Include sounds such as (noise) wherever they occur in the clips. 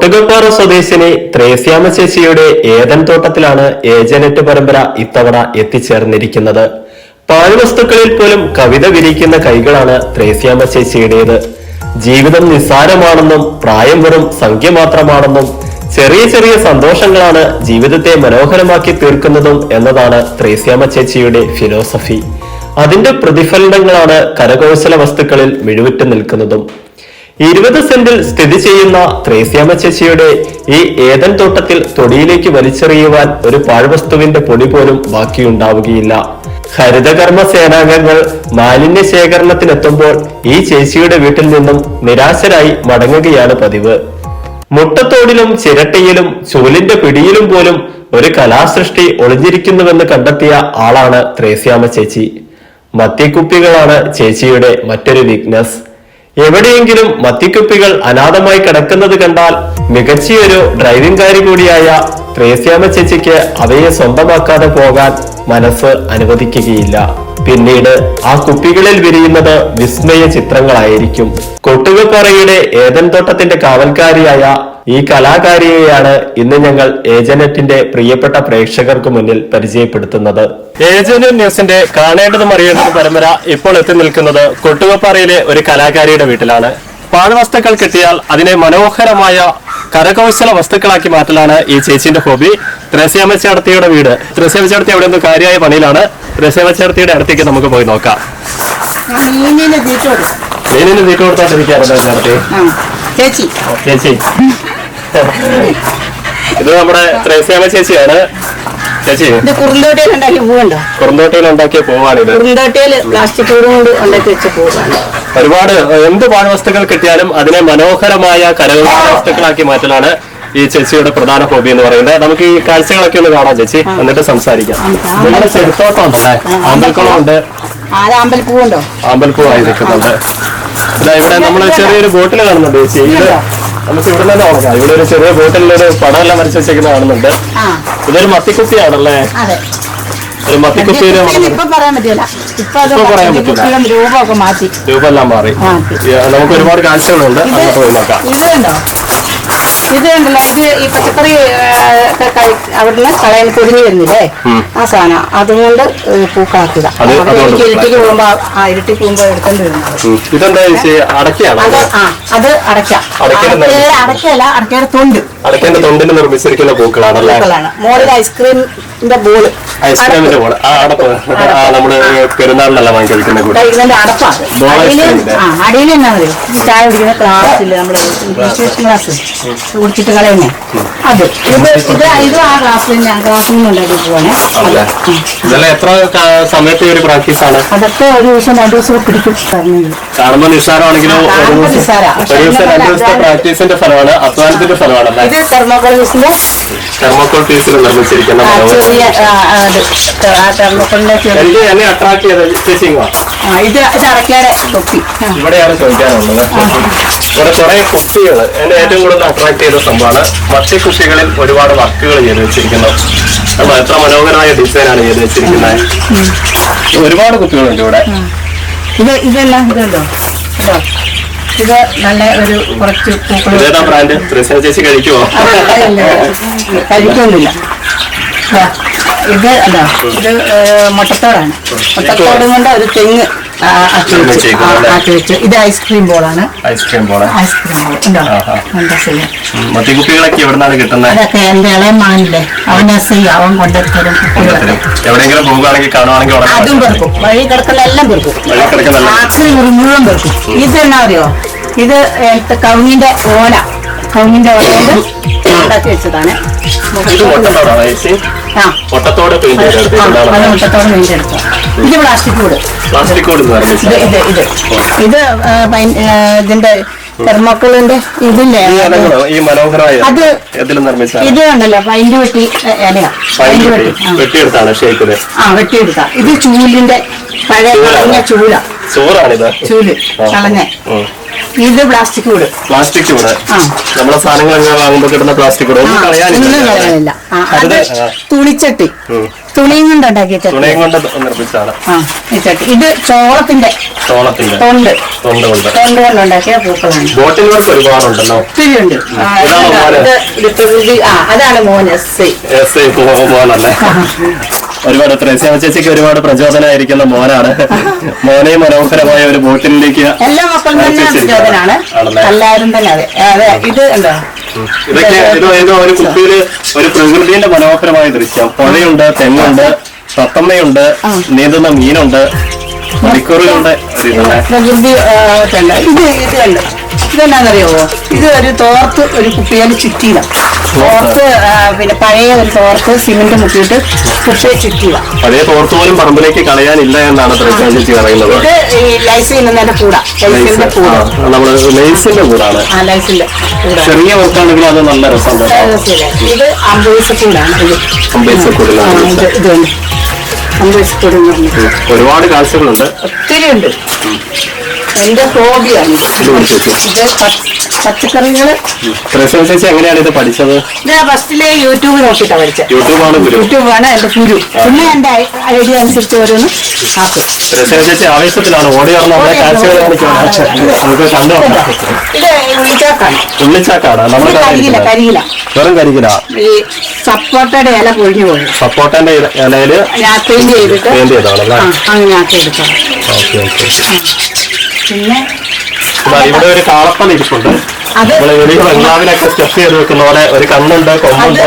കൊട്ടുകപ്പാറ സ്വദേശിനി ത്രേസ്യാമ ചേച്ചിയുടെ ഏതൻ തോട്ടത്തിലാണ് ഏജനറ്റ് പരമ്പര ഇത്തവണ എത്തിച്ചേർന്നിരിക്കുന്നത്. പാഴ്വസ്തുക്കളിൽ പോലും കവിത വിരിക്കുന്ന കൈകളാണ് ത്രേസ്യാമ ചേച്ചിയുടേത് ജീവിതം നിസ്സാരമാണെന്നും പ്രായം വെറും സംഖ്യ മാത്രമാണെന്നും ചെറിയ ചെറിയ സന്തോഷങ്ങളാണ് ജീവിതത്തെ മനോഹരമാക്കി തീർക്കുന്നതും എന്നതാണ് ത്രേസ്യാമ ചേച്ചിയുടെ ഫിലോസഫി. അതിന്റെ പ്രതിഫലനങ്ങളാണ് കരകൗശല വസ്തുക്കളിൽ മിഴുവിറ്റ് നിൽക്കുന്നതും. ഇരുപത് സെന്റിൽ സ്ഥിതി ചെയ്യുന്ന ത്രേസ്യാമ ചേച്ചിയുടെ ഈ ഏതൻ തോട്ടത്തിൽ തൊടിയിലേക്ക് വലിച്ചെറിയുവാൻ ഒരു പാഴ്വസ്തുവിന്റെ പൊടി പോലും ബാക്കിയുണ്ടാവുകയില്ല. ഹരിതകർമ്മ സേനാംഗങ്ങൾ മാലിന്യ ശേഖരണത്തിനെത്തുമ്പോൾ ഈ ചേച്ചിയുടെ വീട്ടിൽ നിന്നും നിരാശരായി മടങ്ങുകയാണ് പതിവ്. മുട്ടത്തോടിലും ചിരട്ടയിലും ചൂലിന്റെ പിടിയിലും പോലും ഒരു കലാസൃഷ്ടി ഒളിഞ്ഞിരിക്കുന്നുവെന്ന് കണ്ടെത്തിയ ആളാണ് ത്രേസ്യാമ ചേച്ചി. മത്തിക്കുപ്പികളാണ് ചേച്ചിയുടെ മറ്റൊരു വീക്ക്നെസ് എവിടെയെങ്കിലും മത്തിക്കുപ്പികൾ അനാഥമായി കിടക്കുന്നത് കണ്ടാൽ മികച്ചയൊരു ഡ്രൈവിംഗുകാരി കൂടിയായ ത്രേസ്യാമ ചേച്ചിക്ക് അവയെ സ്വന്തമാക്കാതെ പോകാൻ മനസ്സ് അനുവദിക്കുകയില്ല. പിന്നീട് ആ കുപ്പികളിൽ വിരിയുന്നത് വിസ്മയ ചിത്രങ്ങളായിരിക്കും. കൊട്ടുകപ്പാറയുടെ ഏതൻ തോട്ടത്തിന്റെ കാവൽക്കാരിയായ ഈ കലാകാരിയെയാണ് ഇന്ന് ഞങ്ങൾ ഏജനറ്റിന്റെ പ്രിയപ്പെട്ട പ്രേക്ഷകർക്ക് മുന്നിൽ പരിചയപ്പെടുത്തുന്നത്. ഏജനറ്റ് ന്യൂസിന്റെ കാണേണ്ടതും അറിയേണ്ടതും പരമ്പര ഇപ്പോൾ എത്തി നിൽക്കുന്നത് കൊട്ടുകപ്പാറയിലെ ഒരു കലാകാരിയുടെ വീട്ടിലാണ്. പാഴ്വസ്തുക്കൾ കിട്ടിയാൽ അതിനെ മനോഹരമായ കരകൗശല വസ്തുക്കളാക്കി മാറ്റലാണ് ഈ ചേച്ചിന്റെ ഹോബി. ത്രേസ്യാമ ചേർത്തിയുടെ വീട്. ത്രേസ്യാമ ചേർത്തി അവിടെ നിന്ന് കാര്യമായ പണിയിലാണ്. ത്രേസ്യാമ ചേർത്തിയുടെ അടുത്തേക്ക് നമുക്ക് പോയി നോക്കാം. മീനിന് തീറ്റ കൊടുത്തോണ്ടിരിക്കാറുണ്ടോ ചേർത്തി ചേച്ചി. ചേച്ചി. ഇത് നമ്മുടെ ത്രേസ്യാമ ചേച്ചിയാണ്. ചേച്ചി കുറുന്തോട്ടയിൽ ഉണ്ടാക്കിയ പൂവുണ്ടോ? കുറുന്തോട്ടയിൽ ഉണ്ടാക്കിയ പൂവാണിത് കുറുന്തോട്ടയിൽ പ്ലാസ്റ്റിക് പൂവ് കൊണ്ട് ഉണ്ടാക്കി വെച്ച പൂവാണ്. ഒരുപാട് എന്ത് പാഴ്വസ്തുക്കൾ കിട്ടിയാലും അതിനെ മനോഹരമായ കരകൗശല വസ്തുക്കളാക്കി മാറ്റലാണ് ഈ ചേച്ചിയുടെ പ്രധാന ഹോബി എന്ന് പറയുന്നത്. നമുക്ക് ഈ കാഴ്ചകളൊക്കെ ഒന്ന് കാണാം ചേച്ചി. എന്നിട്ട് സംസാരിക്കാം. നിങ്ങളുടെ ചെറുത്തോട്ടം ഉണ്ടല്ലേ? ആമ്പൽക്കുളം ഉണ്ട് നിൽക്കുന്നുണ്ട്. ഇതാ ഇവിടെ നമ്മൾ ചെറിയൊരു ബോട്ടിൽ കാണുന്നുണ്ട് ചേച്ചി. ഇത് നമുക്ക് ഇവിടെ തന്നെ ഉണക്കാം ഇവിടെ ഒരു ചെറിയ ബോട്ടിലൊരു പടമെല്ലാം വരച്ച് വെച്ചേക്കുന്ന കാണുന്നുണ്ട്. ഇതൊരു മത്തിക്കുപ്പിയാണല്ലേ? ഒരു മത്തിക്കുപ്പിയിൽ ഇപ്പൊ പറയാൻ പറ്റില്ല. രൂപമൊക്കെ മാറ്റി. രൂപമെല്ലാം മാറി. നമുക്ക് ഒരുപാട് കാഴ്ചകളുണ്ട് അങ്ങോട്ട് പോയി നോക്കാം. ഇത് ഉണ്ടല്ലോ ഇത് ഈ പച്ചക്കറി അവിടുന്ന് കളയാൻ പൊടിഞ്ഞു വരുന്നില്ലേ? ആ സാധനം. അതുകൊണ്ട് പൂക്കാക്കുക ഇരുട്ടിക്ക് പോകുമ്പോ ആ ഇരുട്ടി പോകുമ്പോ എടുക്കേണ്ടി വരുന്നത് അത് അടയ്ക്ക. അടയ്ക്കല്ല അടയ്ക്കയുടെ തൊണ്ട്. അടയ്ക്കേണ്ട തൊണ്ടിന് നിർമ്മിച്ചിരിക്കുന്ന പൂക്കളാണല്ലേ? പൂക്കളാണ്. മോളിൽ ഐസ്ക്രീമിന്റെ ബോൾ. ഐസ്ക്രീമിന്റെ ആ അടപ്പ്. ആ നമ്മൾ പെരുന്നാളിനെല്ലാം വാങ്ങി കഴിക്കുന്ന കൂടെ ബോൾ അടിയിൽ. എന്നാ മതി. ചായ കുടിക്കുന്ന നമ്മൾ കുടിച്ചിട്ട് കളയുന്നേ. അത്. ഇത് ഇത് ഇത് ആ ഗ്ലാസ്സിൽ തന്നെ ആ ഗ്ലാസ്സിൽ നിന്ന് ഉണ്ടാക്കി പോവാണേ. ഇതെല്ലാം എത്ര സമയത്തെ ഒരു പ്രാക്ടീസ് ആണ് അതൊക്കെ ഒരു ദിവസം രണ്ടു ദിവസം പിടിക്കും പറഞ്ഞത് കാണുമ്പോൾ നിസ്സാരമാണെങ്കിലും ഒരു ദിവസം ദിവസത്തെ പ്രാക്ടീസിന്റെ ഫലമാണ് അധ്വാനത്തിന്റെ ഫലമാണ് ഇത് തെർമോക്കോളിന്റെ തെർമോക്കോൾ പീസിൽ നിർമ്മിച്ചിരിക്കുന്ന ചെറിയ ആ, ഇത് ആ തെർമോക്കോളിന്റെ ചെറിയ എനിക്ക് എന്നെ അട്രാക്ട് ചെയ്ത ചേച്ചിങ്ങോ ആ, ഇത് ഇത് അടയ്ക്കാടെ തൊപ്പി ആ. ഇവിടെയാണ് ചോദിക്കാനുള്ളത്. ഇവിടെ കുറെ കുപ്പികൾ. എന്നെ ഏറ്റവും കൂടുതൽ അട്രാക്ട് ചെയ്ത സംഭവമാണ് മത്തി കുപ്പികളിൽ ഒരുപാട് വർക്കുകൾ ചെയ്ത് വെച്ചിരിക്കുന്നു. അപ്പോൾ എത്ര മനോഹരമായ ഡിസൈനാണ് ചെയ്ത് വെച്ചിരിക്കുന്നത്. ഒരുപാട് കുപ്പികളുണ്ട് ഇവിടെ. ഇത് ഇതെല്ലാം ഇതുണ്ടോ? ഇതോ? ഇത് നല്ല ഒരു കുറച്ച് പൂക്കൾ ചേച്ചി കഴിക്കുമോ കഴിക്കുന്നില്ല. ഇത് അതാ ഇത് മുട്ടത്തോടാണ്. മുട്ടത്തോട് കൊണ്ട് ഒരു തെങ്ങ് ആക്കി വെച്ചു. ഇത് ഐസ്ക്രീം ബോളാണ് ഐസ്ക്രീം പോലെ ഐസ്ക്രീം ബോൾ ഉണ്ടോ. എന്താ കിട്ടുന്നത് അതൊക്കെ എന്റെ ഇളയ മാനില്ലേ അവൻ എസ് ഐ അവൻ കൊണ്ടുത്തരും. കുട്ടികളൊക്കെ എവിടെയെങ്കിലും പോകുകയാണെങ്കിൽ കാണുവാണെങ്കിൽ ഉടനെ അതും പെറുക്കും. വഴി കിടക്കുന്ന എല്ലാം പെറുക്കും. ആക്രി മുഴുവൻ പെറുക്കും. ഇത് എന്നാ അറിയോ? ഇത് കവുങ്ങിന്റെ ഓല. കവുങ്ങിന്റെ ഓല കൊണ്ട് ഉണ്ടാക്കി വെച്ചതാണ്. ആ. മുട്ടത്തോട് പെയിന്റ് അത് പെയിന്റ് എടുക്കുക ഇത് പ്ലാസ്റ്റിക് കൂട് പ്ലാസ്റ്റിക് ഇത് ഇത് ഇത്. ഇതിന്റെ തെർമോക്കോളിന്റെ ഇതില്ലേ? ഈ മനോഹരമായ അത് ഇത് ഉണ്ടല്ലോ പൈന്റ് വെട്ടി ഇലയാ. പൈന്റ് വെട്ടി. ആ. വെട്ടിയെടുത്താണ് ഷേപ്പിൽ. ആ വെട്ടിയെടുക്കാം ഇത് ചൂലിന്റെ പഴയ കളഞ്ഞ ചൂല. ചൂൽ. കളഞ്ഞ. ഇത് പ്ലാസ്റ്റിക് കൂട്. പ്ലാസ്റ്റിക് കൂടെ. നമ്മളെ സാധനങ്ങൾ വാങ്ങുമ്പോൾ കിട്ടുന്ന പ്ലാസ്റ്റിക് കൂടെ? കളയാനില്ല. അത് തുണിച്ചട്ടി. തുണിയും കൊണ്ട് ഉണ്ടാക്കിയ ചട്ടി. തുണയും കൊണ്ട് നിർമ്മിച്ചാണ് ആ ഈ ചട്ടി. ഇത് ചോളത്തിന്റെ ചോളത്തിന്റെ. തൊണ്ട്. തൊണ്ട് കൊണ്ട്. തൊണ്ട് കൊണ്ട് ഉണ്ടാക്കിയ പൂക്കളാണ്. ബോട്ടിൽ വർക്ക് ഒരുപാടുണ്ടല്ലോ. ഒത്തിരി ഉണ്ട് ആ, ഇതാണോ മോന്? ഇത് ഇത് പ്രകൃതി ആ അതാണ് മോൻ എസ് ഐ. മോനല്ലേ ഒരുപാട് ത്രേസ്യാമ ചേച്ചിക്ക് ഒരുപാട് പ്രചോദനമായിരിക്കുന്ന മോനാണ്. മോനെ മനോഹരമായ ഒരു ബോട്ടിലേക്ക് എല്ലാ മക്കളും തന്നെ. പ്രചോദനാണ്. ആണല്ലേ? എല്ലാവരും തന്നെ അതെ. അതെ ഇത് എന്താ ഇതൊക്കെ ഇത് ഒരു കുപ്പിയിൽ ഒരു പ്രകൃതിന്റെ മനോഹരമായ ദൃശ്യം. പുഴയുണ്ട് തെങ്ങുണ്ട് തത്തമ്മയുണ്ട് നീന്തുന്ന മീനുണ്ട് മണിക്കൂറുകളുടെ പ്രകൃതി ഇത് ഇത് കണ്ട്? ഇതെന്നാന്നറിയാവോ ഇത് ഒരു തോർത്ത് ഒരു കുപ്പിയാൽ ചുറ്റിയില തോർത്ത് പിന്നെ പഴയ ഒരു തോർത്ത് സിമെന്റ് മുക്കിയിട്ട് കുപ്പിയെ ചുറ്റിയില പഴയ തോർത്ത് പോലും പറമ്പിലേക്ക് കളയാനില്ല എന്നാണ് ത്രേസ്യാമ ചേച്ചി പറയുന്നത്. ഇത് ഈ ലൈസ്. ചെയ്യുന്നതിന്റെ കൂട. ലൈസിന്റെ നമ്മൾ കൂടാണ്. ആ ലൈസിന്റെ കൂട. ചെറിയ വർക്കാണെങ്കിൽ അത് നല്ല രസമാണ്. ഇത് അമ്പൂസ് കൂടാണ് ഇത്. അമ്പേസ് കൂടിലാണ് ആ, ഇത് ഇതുണ്ട് അമ്പൂസ് കൂട് പറഞ്ഞിട്ട്. ഒരുപാട് കാഴ്ചകളുണ്ട്. ഒത്തിരി ഉണ്ട് എന്റെ ഹോബിയാണ്. ഇത്. പച്ചക്കറികൾ. ത്രേസ്യാമ ചേച്ചി എങ്ങനെയാണ് ഇത് പഠിച്ചത്? ഞാൻ ഫസ്റ്റിലെ യൂട്യൂബ് നോക്കിയിട്ടാ പഠിച്ചത് യൂട്യൂബാണ് ഗുരു. യൂട്യൂബാണ് എന്റെ ഗുരു. പിന്നെ എന്റെ ഐഡിയ അനുസരിച്ച് ഓരോന്ന് ആക്കും ത്രേസ്യാമ ചേച്ചി ആവേശത്തിലാണ്. ഓടി നടന്ന് നമ്മുടെ കാഴ്ചകൾ നമുക്ക് കണ്ടു ഇത് ഉള്ളിച്ചാക്കാണ്. ഉള്ളിച്ചാക്കാണ്. നമ്മൾ ഇത് കരിയില കരിയില. വെറും കരികില ഈ സപ്പോട്ടയുടെ ഇല പൊഴിഞ്ഞു പോയി. സപ്പോർട്ടന്റെ ഇലയിൽ പെയിന്റ് ചെയ്തിട്ട് പെയിന്റ് ചെയ്താണല്ലേ ആ അങ്ങനെ ആക്കി എടുക്കാം. Okay okay. പിന്നെ ഇവിടെ ഒരു കാളപ്പൻ ഇരിപ്പുണ്ട്. ബംഗ്ലാവിലൊക്കെ സ്റ്റെപ്പ് ചെയ്ത് വെക്കുന്ന പോലെ ഒരു കണ്ണുണ്ട് കൊമ്പുണ്ട്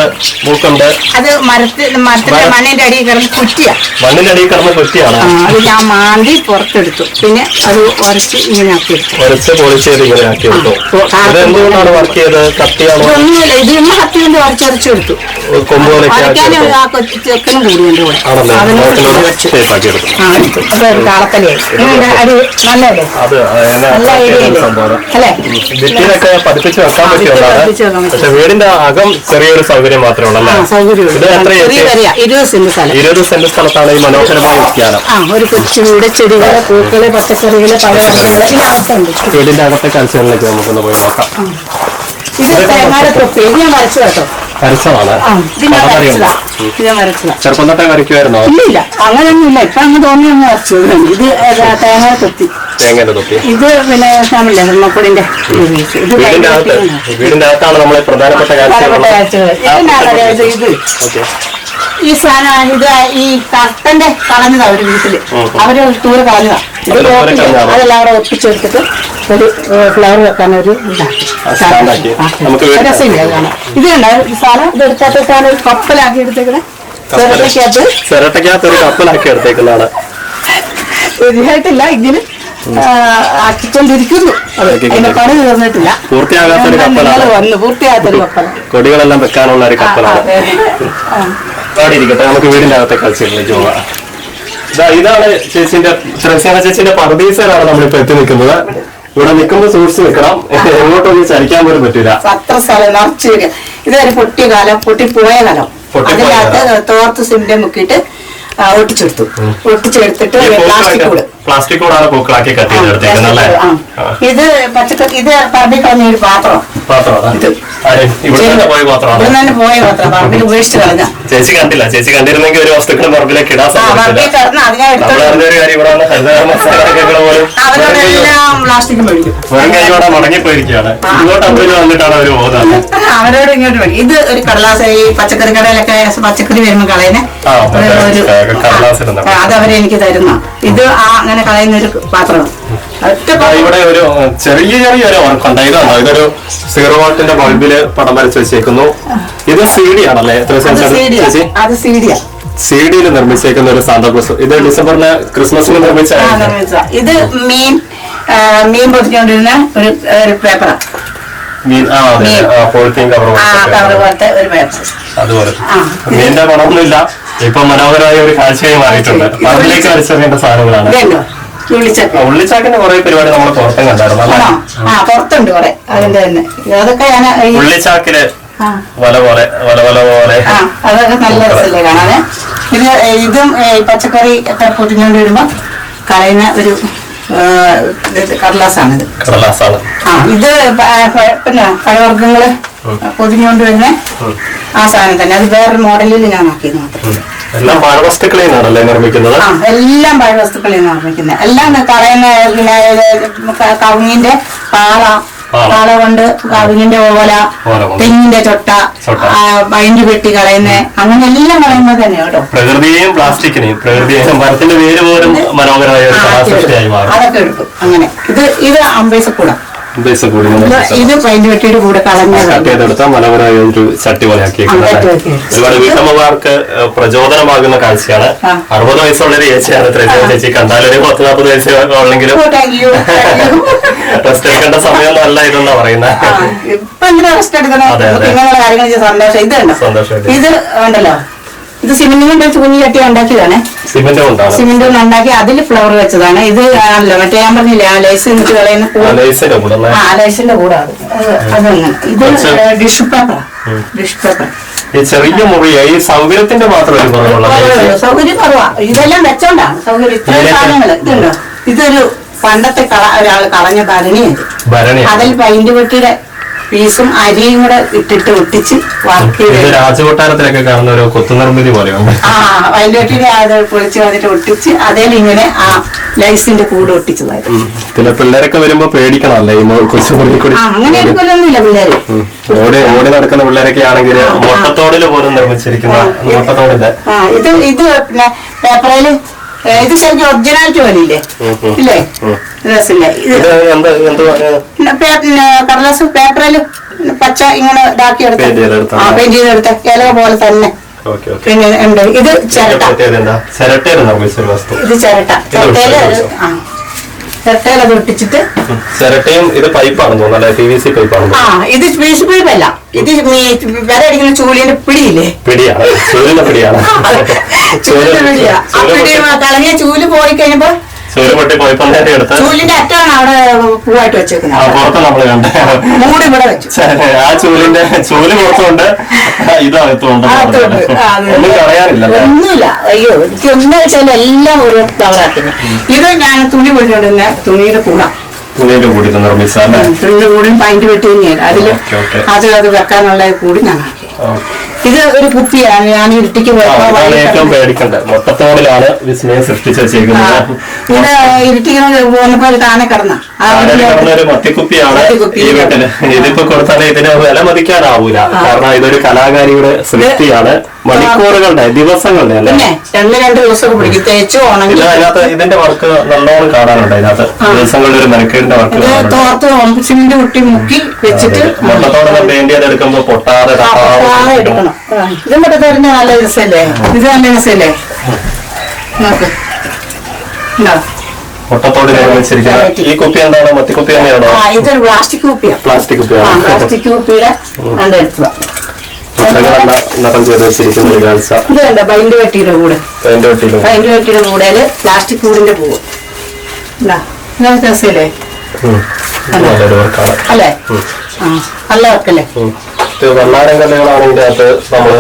മൂക്കുണ്ട്. അത് മരത്തിൽ മരത്തിന്റെ മണ്ണിന്റെ അടിയിൽ കിടന്ന് കുറ്റിയാ മണ്ണിന്റെ അടിയിൽ കിടന്ന് കുറ്റിയാണ് അത് ഞാൻ മാന്തി പുറത്തെടുത്തു. പിന്നെ അത് ഉരച്ച് ഇങ്ങനെ ആക്കി ഉരച്ച് ചെയ്ത് ഇങ്ങനെ ആക്കി എടുത്തു ഇത് എന്തുകൊണ്ടാണ് വർക്ക് ചെയ്തത് കത്തിയാണോ ഇതൊന്നുമില്ല. ഇത് ഇമ്മ കത്തി കൊണ്ട് കൊമ്പ് വരയ്ക്കാൻ എടുത്തു. ആ കൊച്ചു ചെക്കനും കൂടി എന്റെ കൂടെ. ഒരു കാളത്തലയായി നല്ലതല്ലേ നല്ല ചെയ്യുന്ന അല്ലേ? പതിപ്പിച്ച് വെക്കാൻ പറ്റിയുള്ളതാണ് പക്ഷെ വീടിന്റെ അകം ചെറിയൊരു സൗകര്യം മാത്രമേ ഉള്ളൂ ഇരുപത് സെന്റ് സ്ഥലം. ഇരുപത് സെന്റ് സ്ഥലത്താണ് ഈ മനോഹരമായ ഉദ്യാനം. ഒരു കൊച്ചു വീട് ചെടികൾ പൂക്കൾ പച്ചക്കറികൾ പഴവർഗങ്ങൾ വീടിന്റെ അകത്തെ കാഴ്ചകളിലേക്ക് നമുക്കൊന്ന് പോയി നോക്കാം. ഇത് തേങ്ങാടെ തൊപ്പി ഞാൻ വരച്ചു കേട്ടോ? പരസ്യമാണ് ആ ഇത് ഞാൻ പടമറിയുണ്ട്. വരച്ചതാ ഇത് ഞാൻ വരച്ചതാ ചെറുപ്പം തൊട്ടേ വരയ്ക്കുമായിരുന്നോ ഇല്ല ഇല്ല അങ്ങനെയൊന്നുമില്ല. ഇപ്പൊ അങ്ങ് തോന്നി അങ്ങ് വരച്ചു ഇത് തേങ്ങ തൊത്തി തേങ്ങയുടെ ഇത് പിന്നെ നമ്മളില്ലേ ബ്രഹ്മക്കുടിന്റെ ഇത് വീടിന്റെ അകത്ത് വീടിന്റെ അകത്താണ് നമ്മളെ പ്രധാനപ്പെട്ട കാഴ്ചകൾ. ഇത്. ഈ സാധനം ഇത് ഈ കട്ടന്റെ കളഞ്ഞതാ ഒരു വീട്ടിൽ. അവർ ടൂറ് കളഞ്ഞതാ. ഇത് കളഞ്ഞതാണോ? അതെല്ലാം കൂടെ ഒപ്പിച്ചെടുത്തിട്ട് ഒരു ഫ്ലവർ വെക്കാൻ ഒരു രസമില്ല കാണാൻ. ഇത് കണ്ട? ഈ സാധനം ഇത് ഒരു കപ്പലാക്കി എടുത്തേക്കണേ. ചിരട്ടയ്ക്കകത്ത് ഒരു കപ്പലാക്കി എടുത്തേക്കുന്നതാണ്. ശരിയായിട്ടില്ല. ഇങ്ങനെ ആക്കിക്കൊണ്ടിരിക്കുന്നു. അതിന്റെ പണി തീർന്നിട്ടില്ല. പൂർത്തിയാകാത്തൊരു കപ്പലാണ്. വന്നു പൂർത്തിയാകാത്തൊരു കപ്പലാണ്. കൊടികളെല്ലാം വെക്കാനുള്ള ഒരു കപ്പലാണ്. അവിടെ ഇരിക്കട്ടെ നമുക്ക് വീടിന്റെ അകത്തെ കാഴ്ചകളിലേക്ക് പോവാം ഇതാ ഇതാണ് ചേച്ചിന്റെ ശ്രേഷ്ഠ ചേച്ചിന്റെ പർദീസയിലാണ് നമ്മളിപ്പോ എത്തി നിൽക്കുന്നത്. ഇവിടെ നിൽക്കുമ്പോൾ സൂക്ഷിച്ച് നിൽക്കണം എങ്ങോട്ടൊന്നും ചലിക്കാൻ പോലും പറ്റില്ല അത്ര സ്ഥലം നിറച്ചു ഇതൊരു പൊട്ടിയ കാലം പൊട്ടിപ്പോയ കാലം. അതിനകത്ത് തോർത്ത് സിമെന്റ് മുക്കിയിട്ട് ഒട്ടിച്ചെടുത്തു. ഒട്ടിച്ചെടുത്തിട്ട് പ്ലാസ്റ്റിക് കൂട്. പ്ലാസ്റ്റിക് കൂടാതെ പൂക്കളാക്കി കട്ട് ചെയ്തെടുത്തേക്കുന്നത് അല്ലേ. ഇത് പച്ചക്കറി ഇത് പറമ്പിൽ കളഞ്ഞ ഒരു പാത്രം. ചേച്ചി കണ്ടില്ല. ചേച്ചി കണ്ടിരുന്നെങ്കിൽ ഒരു വസ്തുക്കളും പറമ്പിലേക്ക് ഇടാൻ മടങ്ങി സാധിക്കില്ല വെറും കൈയോടെ ഇങ്ങോട്ട് അമ്പലം വന്നിട്ടാണ് അവർ പോകുന്നത്. അവരോട് ഇങ്ങോട്ട് ഇത് ഒരു കടലാസ് ഈ പച്ചക്കറി കടയിലൊക്കെ പച്ചക്കറി വരുമ്പോൾ കളയുന്ന. അത് അവരെനിക്ക് തരുന്ന. ഇത് ആ അങ്ങനെ കളയുന്ന ഒരു പാത്രമാണ്. ഇവിടെ ഒരു ചെറിയ ചെറിയ ഒരു വർക്കുണ്ട് ഇതാണോ ഇതൊരു സീറോ വാട്ടിന്റെ ബൾബിൽ പടം വരച്ച് വെച്ചേക്കുന്നു. ഇത് സി ഡി ആണല്ലേ? അത് സി ഡിയിൽ നിർമ്മിച്ചേക്കുന്ന ഒരു സാന്താക്ലോസ് ഇത് ഡിസംബറിന് ക്രിസ്മസിന് നിർമ്മിച്ച ഇത് മീൻ മീൻ പൊതിഞ്ഞുകൊണ്ടിരുന്ന ഒരു ഒരു പേപ്പറാണ് മീൻ ആ. പോളിത്തീൻ കവർ പോലത്തെ ഒരു പേപ്പർ അതുപോലെ. മീനിന്റെ പണമൊന്നുമില്ല. ഇപ്പൊ മനോഹരമായ ഒരു കാഴ്ചയായി മാറിയിട്ടുണ്ട്. പറമ്പിലേക്ക് വലിച്ചെറിയേണ്ട സാധനങ്ങളാണ്. ഉള്ളിച്ചാക്കിന്റെ കുറെ പരിപാടി നമ്മൾ പുറത്തും കണ്ടായിരുന്നു ആ പുറത്തുണ്ട് കുറെ. അതിന്റെ തന്നെ. അതൊക്കെ ഞാൻ ഉള്ളിച്ചാക്കിൽ വല പോലെ വല വല പോലെ. അതൊക്കെ നല്ല രസമല്ലേ കാണാന്? ഇത് ഇതും പച്ചക്കറി ഒക്കെ പൊതിഞ്ഞുകൊണ്ട് വരുമ്പോ കളയുന്ന ഒരു കടലാസാണ് ഇത് കടലാസാണിത്. കടലാസാണ്. ആ ഇത് പിന്നെ പഴവർഗങ്ങൾ പൊതിഞ്ഞുകൊണ്ട് വരുന്ന ആ സാധനം തന്നെ. അത് വേറൊരു മോഡലിൽ ഞാൻ ആക്കിയത് മാത്രം. എല്ലാം പഴവസ്തുക്കളിൽ നിന്നാണല്ലേ നിർമ്മിക്കുന്നത്? ആ എല്ലാം പഴയ വസ്തുക്കളിൽ നിന്ന് നിർമ്മിക്കുന്നത്. എല്ലാം കളയുന്ന പിന്നെ കവുങ്ങിന്റെ പാള പാള. കൊണ്ട് കവുങ്ങിന്റെ ഓല. തെങ്ങിന്റെ ചൊട്ട പൈന്റ് വെട്ടി കളയുന്ന. അങ്ങനെ എല്ലാം കളയുന്നത് തന്നെ കേട്ടോ. പ്രകൃതിയെയും പ്ലാസ്റ്റിക്കിനെയും പ്രകൃതിയെയും മരത്തിന്റെ പേര് പോലും മനോഹരമായ അതൊക്കെ എടുക്കും അങ്ങനെ. ഇത് ഇത് അമ്പേസക്കൂട. കൂടി ഇത് കട്ട് ചെയ്തെടുത്ത മനോഹരമായ ഒരു ചട്ടി? ഒരുപാട് വീട്ടമ്മമാർക്ക് പ്രചോദനമാകുന്ന കാഴ്ചയാണ്. അറുപത് വയസ്സുള്ള ഒരു ചേച്ചിയാണ് ത്രേസ്യ ചേച്ചി. കണ്ടാലൊരു പത്ത് നാൽപ്പത് വയസ്സ് ഉള്ളെങ്കിലും റെസ്റ്റ് എടുക്കേണ്ട സമയമൊന്നും അല്ല ഇതെന്നാ പറയുന്നത് ഇപ്പൊ റെസ്റ്റ് എടുക്കണം? സന്തോഷം. ഇത് ഉണ്ടല്ലോ. ഇത് സിമെന്റ് കൊണ്ട് കുഞ്ഞു കട്ടി ഉണ്ടാക്കിയതാണ്. സിമെന്റ് കൊണ്ട് ഉണ്ടാക്കി അതിൽ ഫ്ലവർ വെച്ചതാണ്. ഇത് ആണല്ലോ മറ്റേ ഞാൻ പറഞ്ഞില്ലേ ആ ലൈസ് എന്നിട്ട് കളയുന്ന ആ. ലേസിന്റെ കൂടെ അത്. അതങ്ങനെ. ഇത് ഡിഷ് പേപ്പർ ഡിഷ് പേപ്പർ ചെറിയ മുറിയായി സൗകര്യത്തിന്റെ മാത്രം ഒരു കുറവുള്ള സൗകര്യം കുറവാ. ഇതെല്ലാം വെച്ചോണ്ടാണ്. സൗകര്യം ഇത്രയും ഇതിലേക്ക് സാധനങ്ങൾ. ഇതുണ്ടോ? ഇതൊരു പണ്ടത്തെ കള ഒരാൾ കളഞ്ഞ ഭരണിയുണ്ട് ഭരണി അതിൽ പൈന്റ് വെട്ടിയുടെ പീസും അരിയും കൂടെ ഇട്ടിട്ട് ഒട്ടിച്ച് വർക്ക് ചെയ്ത് രാജകൊട്ടാരത്തിലൊക്കെ കാണുന്ന ഒരു കൊത്തുനിർമ്മിതി പോലെയാണ്. ആ വെട്ടിയുടെ അത് പൊളിച്ച് വന്നിട്ട് ഒട്ടിച്ച് അതേ ഇങ്ങനെ ആ ലൈസിന്റെ കൂടെ ഒട്ടിച്ചതായിരുന്നു. പിന്നെ പിള്ളേരൊക്കെ വരുമ്പോ പേടിക്കണല്ലേ ഈ മോ- കൊച്ചു കൂടി? അങ്ങനെ എടുക്കലൊന്നുമില്ല പിള്ളേര്. ഓടി ഓടി നടക്കുന്ന പിള്ളേരൊക്കെ ആണെങ്കിൽ മുട്ടത്തോടിൽ പോലും നിർമ്മിച്ചിരിക്കുന്ന മുട്ടത്തോടിന്റെ ഇത് ഇത് പിന്നെ പേപ്പറിൽ ഏ, ഇത് ശരിക്കും ഒറിജിനാലിറ്റി പോലെ ഇല്ലേ? രസമില്ല? പിന്നെ കടലാസ് പേപ്പറിൽ പച്ച ഇങ്ങനെ ഇതാക്കി എടുത്ത. ആ പെയിന്റ് ചെയ്തെടുത്ത ഇല പോലെ തന്നെ. പിന്നെ ഉണ്ട് ഇത് ചിരട്ട. ഇത് ചിരട്ട. ചിരട്ടയിൽ ആ. ചിരട്ടയിൽ അത് ഒട്ടിച്ചിട്ട്. ചിരട്ടയും ഇത് പൈപ്പാണെന്ന് തോന്നുന്നു അല്ലെ? പി വി സി പൈപ്പാണെന്ന് ആ ഇത് പീസ് പൈപ്പല്ല. ഇത് മീ- വില അടിക്കുന്ന ചൂലിന്റെ പിടിയില്ലേ? പിടിയാണ്. ചൂലിന്റെ പിടിയാണ്. ചൂലിന്റെ പിടിയാ. ആ പിടി കളഞ്ഞ ചൂൽ പോയി കഴിയുമ്പോ ചൂൽ പൊട്ടി പോയപ്പോ എടുത്ത് ചൂലിന്റെ അറ്റമാണ് അവിടെ പൂവായിട്ട് ആ വെച്ചേക്കുന്നത് പുറത്ത് നമ്മൾ കണ്ട. മൂടി ഇവിടെ വെച്ചു. ആ ചൂലിന്റെ ചൂൽ പുറത്തുകൊണ്ട് ഇത് അകത്തുണ്ട്. ഒന്നും ഒന്നുമില്ല. അയ്യോ എനിക്ക് ഒന്നും വെച്ചാൽ എല്ലാം ഒരു കവറാക്കുന്നു ഇത് ഞാൻ തുണി കൊണ്ടുവരുന്ന തുണിയുടെ കൂടാ. തുണിയുടെ കൂടി ഇത് നിർമ്മിച്ച അല്ലേ? തുണിയുടെ കൂടിയും പൈന്റ് വെട്ടി തന്നെയാണ് ഓക്കേ. അത് അത് വെക്കാനുള്ള കൂടി ഞാൻ ആക്കി. ഇത് ഒരു കുപ്പിയാണ് ഞാൻ ഇരുട്ടിക്ക് ഏറ്റവും കണ്ടത്. പേടിക്കേണ്ടത്. മൊത്തത്തോടിലാണ് വിസ്മയം സൃഷ്ടിച്ചു വെച്ചേക്കുന്നത് ഇത് ഇരുട്ടിക്ക് പോന്നപ്പോ ഒരു താനെ കിടന്ന. ഒരു മത്തിക്കുപ്പിയാണ് ഈ വീട്ടിൽ. ഇതിപ്പോ കൊടുത്താൽ ഇതിന് വില മതിക്കാനാവൂല. കാരണം ഇതൊരു കലാകാരിയുടെ സൃഷ്ടിയാണ്. മണിക്കൂറുകളുടെ ദിവസങ്ങളുടെ അല്ലേ? രണ്ട് രണ്ട് ദിവസമൊക്കെ പിടിക്കും. തേച്ച് ഉണങ്ങി അതിനകത്ത് ഇതിന്റെ വർക്ക് നല്ലോണം കാണാനുണ്ട് അതിനകത്ത് ദിവസങ്ങളുടെ ഒരു മെനക്കേടിന്റെ വർക്ക് തോർത്ത് സിമെന്റ് കുട്ടി മുക്കി വെച്ചിട്ട് മുട്ടത്തോടെ പെയിന്റ് ചെയ്തെടുക്കുമ്പോ പൊട്ടാതെ തട്ടാതെ പൊട്ടാതെ എടുക്കണം. ആ, ഇത് മറ്റേ തരുന്ന നല്ല രസല്ലേ ഇത് നല്ല രസല്ലേ നോക്ക്. മുട്ടത്തോട് ഈ കുപ്പി എന്താണ്? മത്തിക്കുപ്പി തന്നെയാണോ? ആ ഇതൊരു പ്ലാസ്റ്റിക് കുപ്പിയാ. പ്ലാസ്റ്റിക് പ്ലാസ്റ്റിക് കുപ്പിയുടെ ബൈൻഡ് വെട്ടിയുടെ കൂടെ. ബൈൻഡ് വെട്ടിയുടെ കൂടെ. പ്ലാസ്റ്റിക് കൂടിന്റെ പൂവ്. രസല്ലേ അല്ലേ? നല്ല വർക്കല്ലേ? വെള്ളാരം കല്ലുകളാണ് ഇതിന്റെ അകത്ത് നമ്മൾ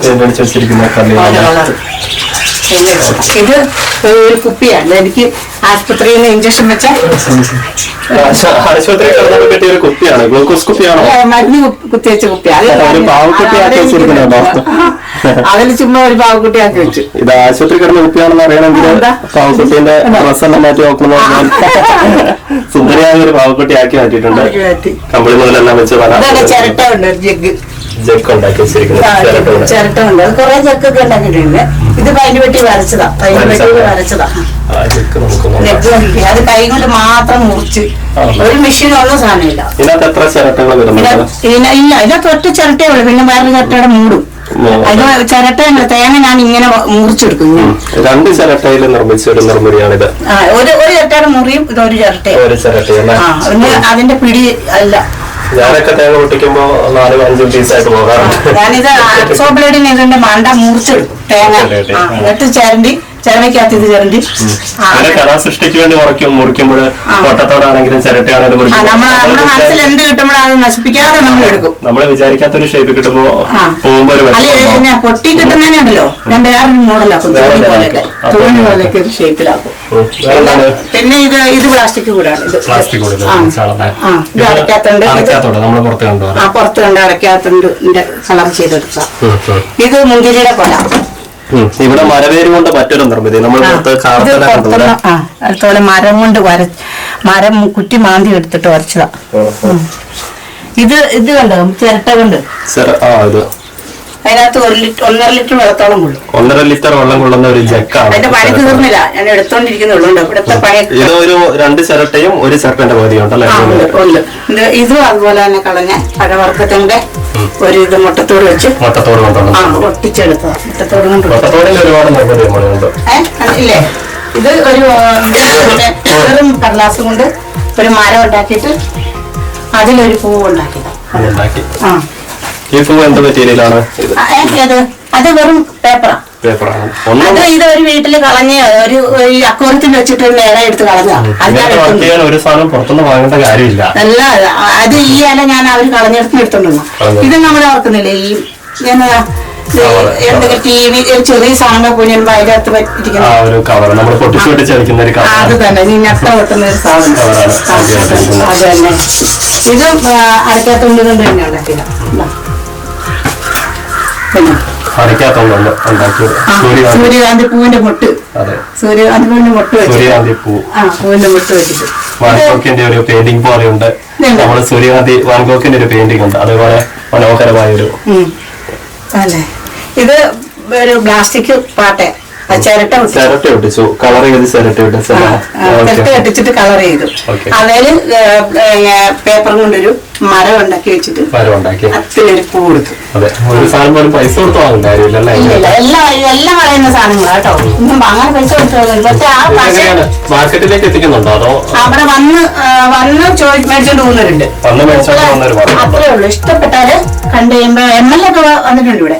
പെയിന്റ് അടിച്ച് വെച്ചിരിക്കുന്ന കല്ലുകൾ ഇത് ഒരു കുപ്പിയാണ്. എനിക്ക് ആശുപത്രിയിൽ നിന്ന് ഇഞ്ചക്ഷൻ വെച്ച? ആശ- ആശുപത്രി കിട്ടിയ ഒരു കുപ്പിയാണ്. ഗ്ലൂക്കോസ് കുപ്പിയാണോ? മരുന്ന് കുത്തിവെച്ച കുപ്പി? (laughs) അതിൽ ചുമ്മാ ഒരു പാവക്കുട്ടിയാക്കി വെച്ചു. ഇത് ആശുപത്രി കിടന്ന കുപ്പിയാണെന്ന് അറിയണമെങ്കിൽ? പാവക്കുട്ടീന്റെ മാറ്റി നോക്കണം (laughs) സുന്ദരിയായ ഒരു പാവക്കുട്ടിയാക്കി മാറ്റിയിട്ടുണ്ട്. കമ്പിളി മുതലെല്ലാം വെച്ച് ചിരട്ട ഉണ്ട് ഒരു ജഗ്. ജഗ് ഉണ്ടാക്കി വെച്ചിരിക്കുന്നത് ചിരട്ട ഉണ്ട്. കുറെ ജഗ്ഗൊക്കെ ഉണ്ടാക്കിയിട്ടുണ്ട്. ഇത് പൈന് വെട്ടി വരച്ചതാ. പൈന് വെട്ടി വരച്ചതാ. അത് കൈ കൊണ്ട് മാത്രം മുറിച്ച്. ഒരു മെഷീൻ ഒന്നും സാധനമില്ല. ഇല്ല ഇതിനകത്ത് ഒറ്റ ചിരട്ടേ ഉള്ളു. പിന്നെ വേറൊരു ചിരട്ടയുടെ മൂടും. അത് ചിരട്ട തേങ്ങ ഞാൻ ഇങ്ങനെ മുറിച്ചെടുക്കും. രണ്ട് ചിരട്ടയിൽ നിർമ്മിച്ച ഒരു നിർമ്മിതിയാണിത്. ഒരു ഒരു ചിരട്ടയുടെ മുറിയും ഇത് ഒരു ചിരട്ടയും അതിന്റെ പിടി അല്ല. ഞാനൊക്കെ തേങ്ങ പൊട്ടിക്കുമ്പോ നാലും അഞ്ചും പീസായിട്ട് പോകാറുണ്ട്. ഞാനിത് ആക്സോ ബ്ലേഡിന് ഇതിന്റെ മണ്ട മുറിച്ചെടുക്കും തേങ്ങ. എന്നിട്ട് ചിരണ്ടി ചിരവയ്ക്കകത്ത് ഇത് ചിരണ്ടി. വേണ്ടി മുറിക്കും മുറിക്കുമ്പോൾ കൊട്ടത്തോടാണെങ്കിലും ചിരട്ടയാണെങ്കിലും ആ, നമ്മൾ നമ്മുടെ മനസ്സിൽ എന്ത് കിട്ടുമ്പോഴും അത് നശിപ്പിക്കാതെ നമ്മൾ എടുക്കും. നമ്മൾ ഷേപ്പ് കിട്ടുമ്പോ. പോകുമ്പോ പിന്നെ പൊട്ടി കിട്ടുന്നതിനുണ്ടല്ലോ ഞാൻ വേറൊരു മോഡലാക്കും വേറെ തോണി പോലെയൊക്കെ. മോഡലാക്കും. തോണി പോലെയൊക്കെ. ഒരു ഷേപ്പിലാക്കും പിന്നെ ഇത് ഇത് പ്ലാസ്റ്റിക് കൂടാണ്. ഇത് പ്ലാസ്റ്റിക് അടയ്ക്കാത്തോണ്ട് പുറത്ത് കണ്ട് അടയ്ക്കാത്തണ്ട് കളർ ചെയ്തെടുക്കാം. ഇത് മുന്തിരിയുടെ കൊല. ഇവിടെ മരവേര് കൊണ്ട് മറ്റൊരു നിർമ്മിതി. നമ്മൾ അതുപോലെ മരം കൊണ്ട് വര മരം കുറ്റി മാന്തി എടുത്തിട്ട് വരച്ചതാ. ഇത് ഇത് കണ്ടോ? ചിരട്ട കൊണ്ട്. അതിനകത്ത് ഒരു ലിറ്റർ ഒന്നര ലിറ്റർ വെള്ളത്തോളം കൊള്ളും. ഒന്നര ലിറ്റർ വെള്ളം കൊള്ളുന്ന ഒരു ജക്കാണ് അതിന്റെ പണി തീർന്നില്ല. ഞാൻ എടുത്തോണ്ടിരിക്കുന്നുള്ളൂ ഇവിടുത്തെ പണി ഇത് ഒരു രണ്ട് ചിരട്ടയും ഒരു ചിരട്ടന്റെ പകുതി ഉണ്ടല്ലേ ഉണ്ട്. ഇത് ഇതും അതുപോലെ തന്നെ കളഞ്ഞ പഴവർഗത്തിന്റെ ഒരു ഇത് മുട്ടത്തോട് വെച്ച് ആ ഒട്ടിച്ചെടുത്തതാ. മുട്ടത്തോട് കൊണ്ട് ഒരുപാട് ഇല്ലേ ഇത് ഒരു വെറും കടലാസ് കൊണ്ട് ഒരു മരം ഉണ്ടാക്കിയിട്ട് അതിലൊരു പൂവ് ഉണ്ടാക്കിയതാണ് ഉണ്ടാക്കി ആ. ഈ പൂ എന്ത് മെറ്റീരിയലാണ് അത് വെറും പേപ്പറാ പേപ്പറാണ് അത് ഇത് ഒരു വീട്ടിൽ കളഞ്ഞ ഒരു അക്കോറത്തിൽ വെച്ചിട്ട് ഒരു എടുത്ത് സാധനം പുറത്തുനിന്ന് വാങ്ങേണ്ട കാര്യമില്ല. അല്ല അത് ഈ ഇല ഞാൻ അവർ കളഞ്ഞെടുത്ത് എടുത്തോണ്ട് ഇത് നമ്മൾ ഓർക്കുന്നില്ലേ ഈ എന്നതാ ഇത് ടി വി ചെറിയ സാധനം കുഞ്ഞുമ്പോ അതിനകത്ത് ആ പറ്റിയിരിക്കുന്ന ഒരു അത് തന്നെ. നട്ട സാധനം. അത് തന്നെ. ഇത് തന്നെ ഉണ്ടാക്കിയത്. സൂര്യകാന്തി. പൂവിന്റെ മുട്ട് സൂര്യകാന്തി പൂവിന്റെ മുട്ട് സൂര്യകാന്തി പൂ. ആ പൂവിന്റെ മുട്ട് വെച്ചിട്ട്. വാൻഗോക്കിന്റെ ഒരു പെയിന്റിംഗ് പോലെയുണ്ട്. നമ്മൾ സൂര്യകാന്തി വാൻഗോക്കിന്റെ ഒരു പെയിന്റിംഗ് ഉണ്ട്. അതുപോലെ മനോഹരമായ ഒരു. അല്ലേ? ഇത് ഒരു പ്ലാസ്റ്റിക് പാട്ടെ. ചിരട്ട ഒട്ടിച്ചു. ചിരട്ട ഒട്ടിച്ചു കളർ ചെയ്ത് ചിരട്ട ഒട്ടിച്ചു ഒട്ടിച്ചിട്ട് കളർ ചെയ്തു. അതിൽ പേപ്പർ കൊണ്ടൊരു മരം ഉണ്ടാക്കി വെച്ചിട്ട് അതിലൊരു പൂ കൊടുത്തു. എല്ലാം എല്ലാം പറയുന്ന സാധനങ്ങളാ കേട്ടോ. ഒന്നും അങ്ങനെ പൈസ കൊടുത്തു മാർക്കറ്റിലേക്ക് എത്തിക്കുന്നുണ്ടോ അതോ അവിടെ വന്ന് വന്ന് മേടിച്ചോണ്ട് പോകുന്നവരുണ്ട്. അത്രേ ഉള്ളൂ. ഇഷ്ടപ്പെട്ടാൽ കണ്ടു കഴിയുമ്പോ എം എൽ എ ഒക്കെ വന്നിട്ടുണ്ട് ഇവിടെ.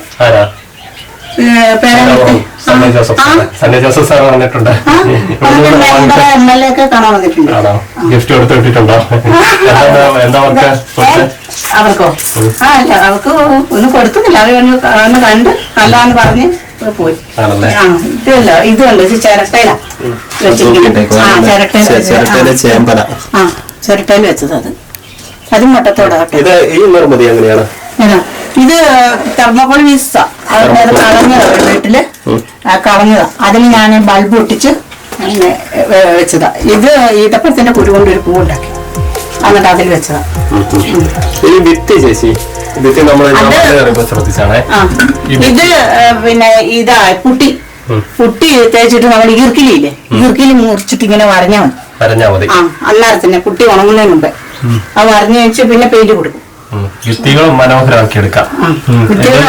ഗിഫ്റ്റ് കൊടുത്ത് വിട്ടിട്ടുണ്ടോ? എന്താ അവർക്ക്? ആ അല്ല അവർക്ക് ഒന്നും കൊടുത്തില്ല അവർ ഒന്ന് കണ്ട് നല്ലതാന്ന് പറഞ്ഞ് പോയി. ഇതല്ല ഇതുണ്ട്. ഇത് ചിരട്ടയിലാ ചേമ്പല. ആ ചിരട്ടയിൽ വെച്ചത് അത്. അതും മുട്ടത്തോടാകട്ടെ ഇത് ഈ നിർമ്മിതി എങ്ങനെയാണ്? ഏതാ? ഇത് തെർമോകോൾ വീസാ അത് അത് കളഞ്ഞതാ വീട്ടിൽ. കളഞ്ഞതാ. അതിൽ ഞാൻ ബൾബ് ഒട്ടിച്ച് അങ്ങനെ വെച്ചതാ. ഇത് ഈത്തപ്പഴത്തിന്റെ കുരു കൊണ്ട് ഒരു പൂവുണ്ടാക്കി. എന്നിട്ട് അതിൽ വെച്ചതാ. ഈ വിത്ത് ചേച്ചി വിത്ത് നമ്മൾ അത് ശ്രദ്ധിച്ചാണേ. ആ. ഇത് പിന്നെ ഇതാ പുട്ടി. പുട്ടി തേച്ചിട്ട് നമ്മൾ ഈർക്കിലില്ലേ? ഈർക്കിലി മുറിച്ചിട്ട് ഇങ്ങനെ വരഞ്ഞാൽ മതി. വരഞ്ഞാ മതി. ആ അന്നേരം തന്നെ പുട്ടി ഉണങ്ങുന്നതിന് മുമ്പേ. അത് വരഞ്ഞു വെച്ച് പിന്നെ പെയിന്റ് കൊടുക്കും. ഭിത്തികളും മനോഹരമാക്കി എടുക്കാം.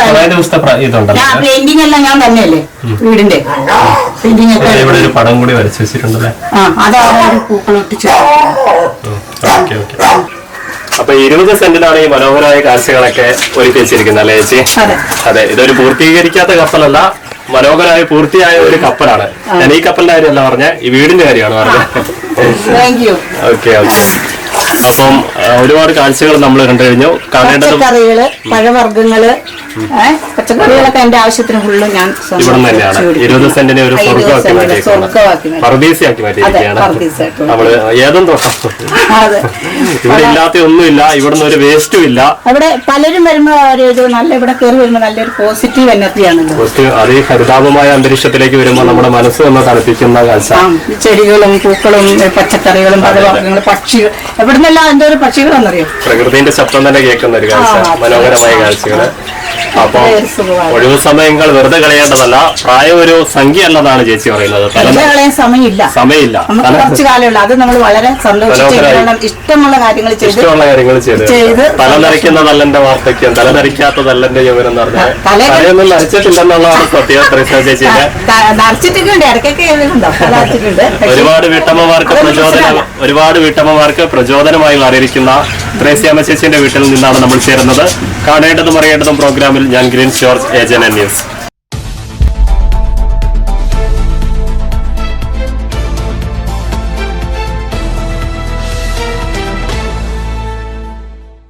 കുറേ ദിവസത്തെ ഇതുണ്ടല്ലോ. പെയിന്റിംഗ് എല്ലാം ഞാൻ തന്നെയല്ലേ? വീടിന്റെ. പെയിന്റിംഗ് ഒക്കെ ഇവിടെ ഒരു പടം കൂടി വരച്ചു വെച്ചിട്ടുണ്ടല്ലേ? പൂക്കളൊട്ടിച്ച് ഓക്കെ ഓക്കെ അപ്പൊ ഇരുപത് സെന്റിലാണ് ഈ മനോഹരമായ കാഴ്ചകളൊക്കെ ഒരുക്കി വെച്ചിരിക്കുന്നത് അല്ലേ ചേച്ചി? അതെ. ഇതൊരു പൂർത്തീകരിക്കാത്ത കപ്പലല്ല മനോഹരമായ പൂർത്തിയായ ഒരു കപ്പലാണ്. ഞാൻ ഈ കപ്പലിന്റെ കാര്യമല്ല പറഞ്ഞ ഈ വീടിന്റെ കാര്യമാണ് പറഞ്ഞത് (laughs) ഓക്കെ ഓക്കെ. അപ്പം ഒരുപാട് കാഴ്ചകൾ നമ്മൾ കണ്ടു കഴിഞ്ഞു. കാണേണ്ടത് പച്ചക്കറികൾ പഴവർഗങ്ങൾ പച്ചക്കറികളൊക്കെ എന്റെ ആവശ്യത്തിന് ഫുള്ള് ഞാൻ ഇവിടെ തന്നെയാണ്. ഇരുപത് സെന്റിനെ ഒരു സ്വർഗമാക്കി മാറ്റിയിരിക്കുകയാണ്. പർദീസയാക്കി മാറ്റിയിരിക്കുകയാണ്. നമ്മൾ ഏതും തോട്ടം ഇവിടെ ഇല്ലാത്ത ഒന്നുമില്ല. ഇവിടുന്ന് ഒരു വേസ്റ്റും ഇല്ല. അവിടെ പലരും വരുമ്പോ ഒരു നല്ല ഇവിടെ കയറി വരുമ്പോ നല്ലൊരു പോസിറ്റീവ് എനർജിയാണല്ലോ കുറച്ച് അതേ ഹരിതാപമായ അന്തരീക്ഷത്തിലേക്ക് വരുമ്പോൾ നമ്മുടെ മനസ്സ് ഒന്ന് തണുപ്പിക്കുന്ന കാഴ്ച. ചെടികളും പൂക്കളും പച്ചക്കറികളും പഴവർഗങ്ങളും പക്ഷികൾ എവിടുന്നെല്ലാം എന്തോ ഒരു പക്ഷികളെന്നറിയോ പ്രകൃതിന്റെ ശബ്ദം തന്നെ കേൾക്കുന്ന ഒരു കാഴ്ച. മനോഹരമായ കാഴ്ചകൾ. അപ്പം ഒഴിവ് സമയങ്ങൾ വെറുതെ കളയേണ്ടതല്ല. പ്രായം ഒരു സംഖ്യ അല്ലെന്നാണ് ചേച്ചി പറയുന്നത്. സമയമില്ല. സമയമില്ല. കുറച്ചു കാലമുള്ളൂ. അത് നമ്മൾ വളരെ സന്തോഷിച്ച് ഇഷ്ടമുള്ള കാര്യങ്ങൾ ഇഷ്ടമുള്ള കാര്യങ്ങൾ ചെയ്ത്. ചെയ്ത് തല നരയ്ക്കുന്ന തല്ലന്റെ വാർദ്ധക്യം. തല നരയ്ക്കാത്ത തല്ലന്റെ യൗവനം എന്ന് പറഞ്ഞാൽ തല- തലയൊന്നും നരച്ചിട്ടില്ലെന്നുള്ളതാണ് സത്യം. ത്രേസ്യ ചേച്ചിയുടെ ഒരുപാട് വീട്ടമ്മമാർക്ക് പ്രചോദനം ഒരുപാട് വീട്ടമ്മമാർക്ക് പ്രചോദനമായി മാറിയിരിക്കുന്ന ത്രേസ്യാമ ചേച്ചിന്റെ വീട്ടിൽ നിന്നാണ് നമ്മൾ ചേരുന്നത്. കാണേണ്ടതും അറിയേണ്ടതും പ്രോഗ്രാമിൽ ഞാൻ ഗ്രീൻ ജോർജ് ഏജൻ ന്യൂസ്